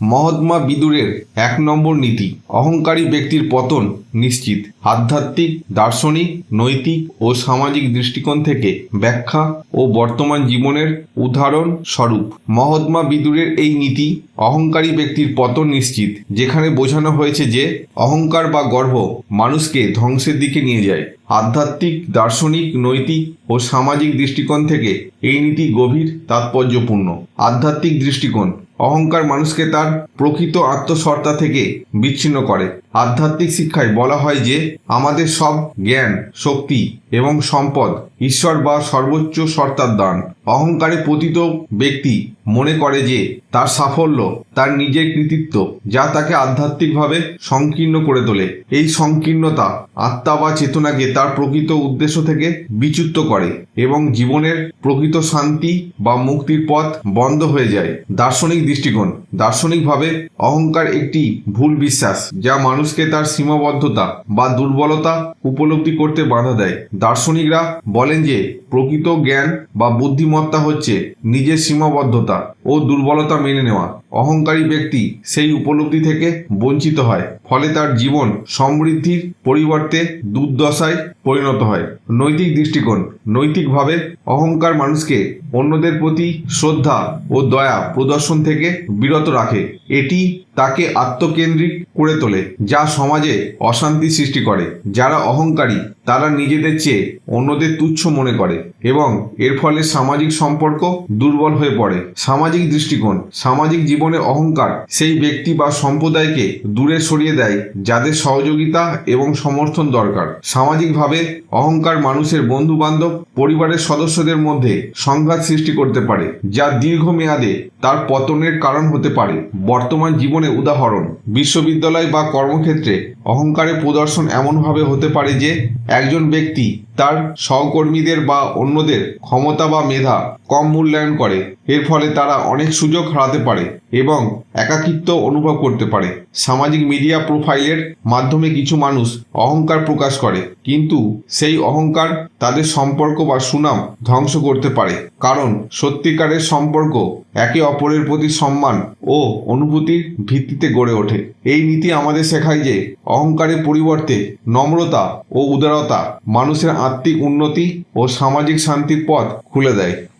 মহাত্মা বিদুরের এক নম্বর নীতি, অহংকারী ব্যক্তির পতন নিশ্চিত। আধ্যাত্মিক, দার্শনিক, নৈতিক ও সামাজিক দৃষ্টিকোণ থেকে ব্যাখ্যা ও বর্তমান জীবনের উদাহরণ স্বরূপ মহাত্মা বিদুরের এই নীতি অহংকারী ব্যক্তির পতন নিশ্চিত, যেখানে বোঝানো হয়েছে যে অহংকার বা গর্ব মানুষকে ধ্বংসের দিকে নিয়ে যায়। আধ্যাত্মিক, দার্শনিক, নৈতিক ও সামাজিক দৃষ্টিকোণ থেকে এই নীতি গভীর, তাৎপর্যপূর্ণ। আধ্যাত্মিক দৃষ্টিকোণ, অহংকার মানুষকে তার প্রকৃত আত্মসত্তা থেকে বিচ্ছিন্ন করে। আধ্যাত্মিক শিক্ষায় বলা হয় যে, আমাদের সব জ্ঞান, শক্তি এবং সম্পদ ঈশ্বর বা সর্বোচ্চ সত্তার দান। অহংকারে পতিত ব্যক্তি মনে করে যে, তার সাফল্য, তার নিজের কৃতিত্ব, যা তাকে আধ্যাত্মিকভাবে সংকীর্ণ করে তোলে। এই সংকীর্ণতা আত্মা বা চেতনাকে তার প্রকৃত উদ্দেশ্য থেকে বিচ্যুত করে এবং জীবনের প্রকৃত শান্তি বা মুক্তির পথ বন্ধ হয়ে যায়। দার্শনিক দৃষ্টিকোণ, দার্শনিকভাবে অহংকার একটি ভুল বিশ্বাস, যা মানুষকে তার সীমাবদ্ধতা বা দুর্বলতা উপলব্ধি করতে বাধা দেয়। দার্শনিকরা বলেন যে, প্রকৃত জ্ঞান বা বুদ্ধিমত্তা হচ্ছে নিজের সীমাবদ্ধতা ও দুর্বলতা মেনে নেওয়া। অহংকারী ব্যক্তি সেই উপলব্ধি থেকে বঞ্চিত হয়, ফলে তার জীবন সমৃদ্ধির পরিবর্তে দুর্দশায় পরিণত হয়। নৈতিক দৃষ্টিকোণ, নৈতিকভাবে অহংকার মানুষকে অন্যদের প্রতি শ্রদ্ধা ও দয়া প্রদর্শন থেকে বিরত রাখে। এটি তাকে আত্মকেন্দ্রিক করে তোলে, যা সমাজে অশান্তি সৃষ্টি করে। যারা অহংকারী, তারা নিজেদের চেয়ে অন্যদের তুচ্ছ মনে করে এবং এর ফলে সামাজিক সম্পর্ক দুর্বল হয়ে পড়ে। সামাজিক দৃষ্টিকোণ, সামাজিক জীবনে অহংকার, সেই ব্যক্তি বা সম্প্রদায়কে দূরে সরিয়ে দেয় যাদের সহযোগিতা এবং সমর্থন দরকার। সামাজিকভাবে অহংকার মানুষের বন্ধু বান্ধব পরিবারের সদস্যদের মধ্যে সংঘাত সৃষ্টি করতে পারে, যা দীর্ঘমেয়াদে তার পতনের কারণ হতে পারে। বর্তমান জীবনে উদাহরণ, বিশ্ববিদ্যালয় বা কর্মক্ষেত্রে অহংকারের প্রদর্শন এমনভাবে হতে পারে যে, একজন ব্যক্তি তার সহকর্মীদের বা অন্যদের ক্ষমতা বা মেধা কম মূল্যায়ন করে। এর ফলে তারা অনেক সুযোগ হারাতে পারে। এবং একাকিত্ব অনুভব করতে পারে। সামাজিক মিডিয়া প্রোফাইলের মাধ্যমে কিছু মানুষ অহংকার প্রকাশ করে, কিন্তু সেই অহংকার তাদের সম্পর্ক বা সুনাম ধ্বংস করতে পারে। কারণ সত্যিকারের সম্পর্ক একে অপরের প্রতি সম্মান ও অনুভূতির ভিত্তিতে গড়ে ওঠে। এই নীতি আমাদের শেখায় যে অহংকারের পরিবর্তে নম্রতা ও উদারতা মানুষের আত্মিক উন্নতি ও সামাজিক শান্তির পথ খুলে দেয়।